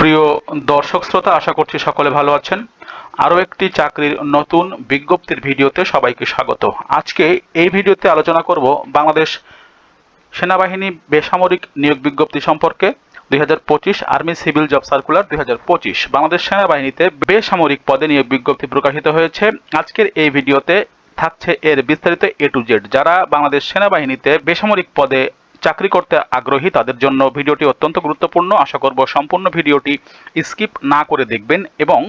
প্রিয় দর্শক শ্রোতা, আশা করছি সকলে ভালো আছেন। আরও একটি চাকরির নতুন বিজ্ঞপ্তির ভিডিওতে সবাইকে স্বাগত। আজকে এই ভিডিওতে আলোচনা করব বাংলাদেশ সেনাবাহিনী বেসামরিক নিয়োগ বিজ্ঞপ্তি সম্পর্কে, দুই হাজার পঁচিশ আর্মি সিভিল জব সার্কুলার দুই হাজার পঁচিশ। বাংলাদেশ সেনাবাহিনীতে বেসামরিক পদে নিয়োগ বিজ্ঞপ্তি প্রকাশিত হয়েছে। আজকের এই ভিডিওতে থাকছে এর বিস্তারিত এ টু জেড। যারা বাংলাদেশ সেনাবাহিনীতে বেসামরিক পদে চাকরি করতে আগ্রহী তাদের জন্য ভিডিওটি অত্যন্ত গুরুত্বপূর্ণ। আশা করব সম্পূর্ণ ভিডিওটি স্কিপ না করে দেখবেন এবং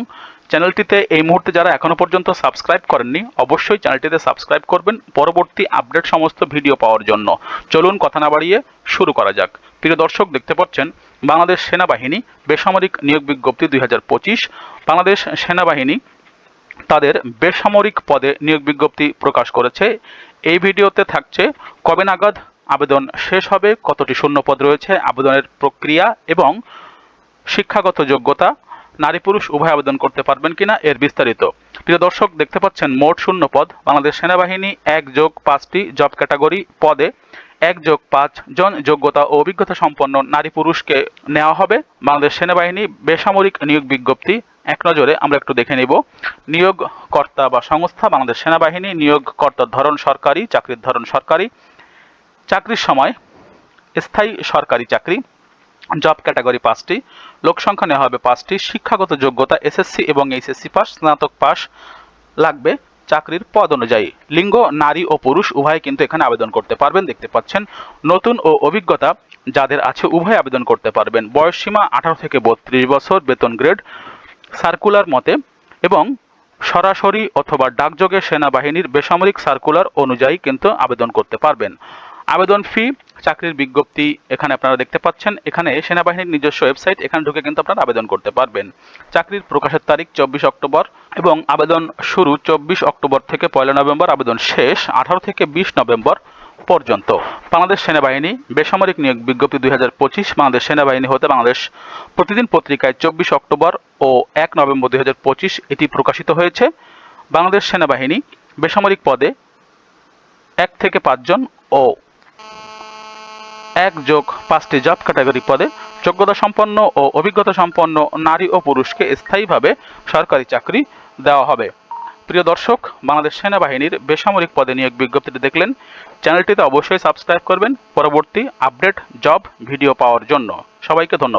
চ্যানেলটিতে এই মুহূর্তে যারা এখনও পর্যন্ত সাবস্ক্রাইব করেননি, অবশ্যই চ্যানেলটিতে সাবস্ক্রাইব করবেন। পরবর্তী আপডেট সমস্ত ভিডিও পাওয়ার জন্য। চলুন কথা না বাড়িয়ে শুরু করা যাক। প্রিয় দর্শক, দেখতে পাচ্ছেন, বাংলাদেশ সেনাবাহিনী বেসামরিক নিয়োগ বিজ্ঞপ্তি দুই হাজার পঁচিশ। বাংলাদেশ সেনাবাহিনী তাদের বেসামরিক পদে নিয়োগ বিজ্ঞপ্তি প্রকাশ করেছে। এই ভিডিওতে থাকছে কবে নাগাদ আবেদন শেষ হবে। কতটি শূন্যপদ রয়েছে? আবেদনের প্রক্রিয়া এবং শিক্ষাগত যোগ্যতা। নারী পুরুষ উভয় আবেদন করতে পারবেন কিনা এর বিস্তারিত। প্রিয় দর্শক, দেখতে পাচ্ছেন মোট শূন্য পদ বাংলাদেশ সেনাবাহিনী এক যোগ পাঁচটি জব ক্যাটাগরি পদে এক যোগ পাঁচ জন যোগ্যতা ও অভিজ্ঞতা সম্পন্ন নারী পুরুষকে নেওয়া হবে। বাংলাদেশ সেনাবাহিনী বেসামরিক নিয়োগ বিজ্ঞপ্তি। এক নজরে আমরা একটু দেখে নিব। নিয়োগকর্তা বা সংস্থা বাংলাদেশ সেনাবাহিনী নিয়োগকর্তার ধরন সরকারি, চাকরির ধরন সরকারি। চাকরির সময় স্থায়ী সরকারি চাকরি জব ক্যাটাগরি পাঁচটি, লোক সংখ্যা নেওয়া হবে পাঁচটি, শিক্ষাগত যোগ্যতা এসএসসি এবং এইচএসসি পাস স্নাতক পাস লাগবে চাকরির পদ অনুযায়ী। লিঙ্গ, নারী ও পুরুষ উভয় কিন্তু এখানে আবেদন করতে পারবেন, দেখতে পাচ্ছেন। নতুন ও অভিজ্ঞতা যাদের আছে উভয় আবেদন করতে পারবেন। বয়স সীমা আঠারো থেকে বত্রিশ বছর, বেতন গ্রেড সার্কুলার মতে এবং সরাসরি অথবা ডাকযোগে সেনাবাহিনীর বেসামরিক সার্কুলার অনুযায়ী কিন্তু আবেদন করতে পারবেন। আবেদন ফি চাকরির বিজ্ঞপ্তি এখানে আপনারা দেখতে পাচ্ছেন। এখানে সেনাবাহিনীর নিজস্ব ওয়েবসাইট এখানে ঢুকে কিন্তু আপনারা আবেদন করতে পারবেন। চাকরির প্রকাশের তারিখ চব্বিশ অক্টোবর এবং আবেদন শুরু চব্বিশ অক্টোবর থেকে পয়লা নভেম্বর, আবেদন শেষ আঠারো থেকে বিশ নভেম্বর পর্যন্ত। বাংলাদেশ সেনাবাহিনী, বেসামরিক নিয়োগ বিজ্ঞপ্তি দুই হাজার পঁচিশ, বাংলাদেশ সেনাবাহিনী হতে বাংলাদেশ প্রতিদিন পত্রিকায় চব্বিশ অক্টোবর ও এক নভেম্বর দুই হাজার পঁচিশ এটি প্রকাশিত হয়েছে। বাংলাদেশ সেনাবাহিনী, বেসামরিক পদে এক থেকে পাঁচজন ও এক যোগ পাঁচটি জব ক্যাটাগরি পদে যোগ্যতা সম্পন্ন ও অভিজ্ঞতা সম্পন্ন নারী ও পুরুষকে স্থায়ীভাবে সরকারি চাকরি দেওয়া হবে। প্রিয় দর্শক, বাংলাদেশ সেনাবাহিনীর বেসামরিক পদে নিয়োগ বিজ্ঞপ্তিটি দেখলেন। চ্যানেলটিতে অবশ্যই সাবস্ক্রাইব করবেন। পরবর্তী আপডেট, জব, ভিডিও পাওয়ার জন্য। সবাইকে ধন্যবাদ।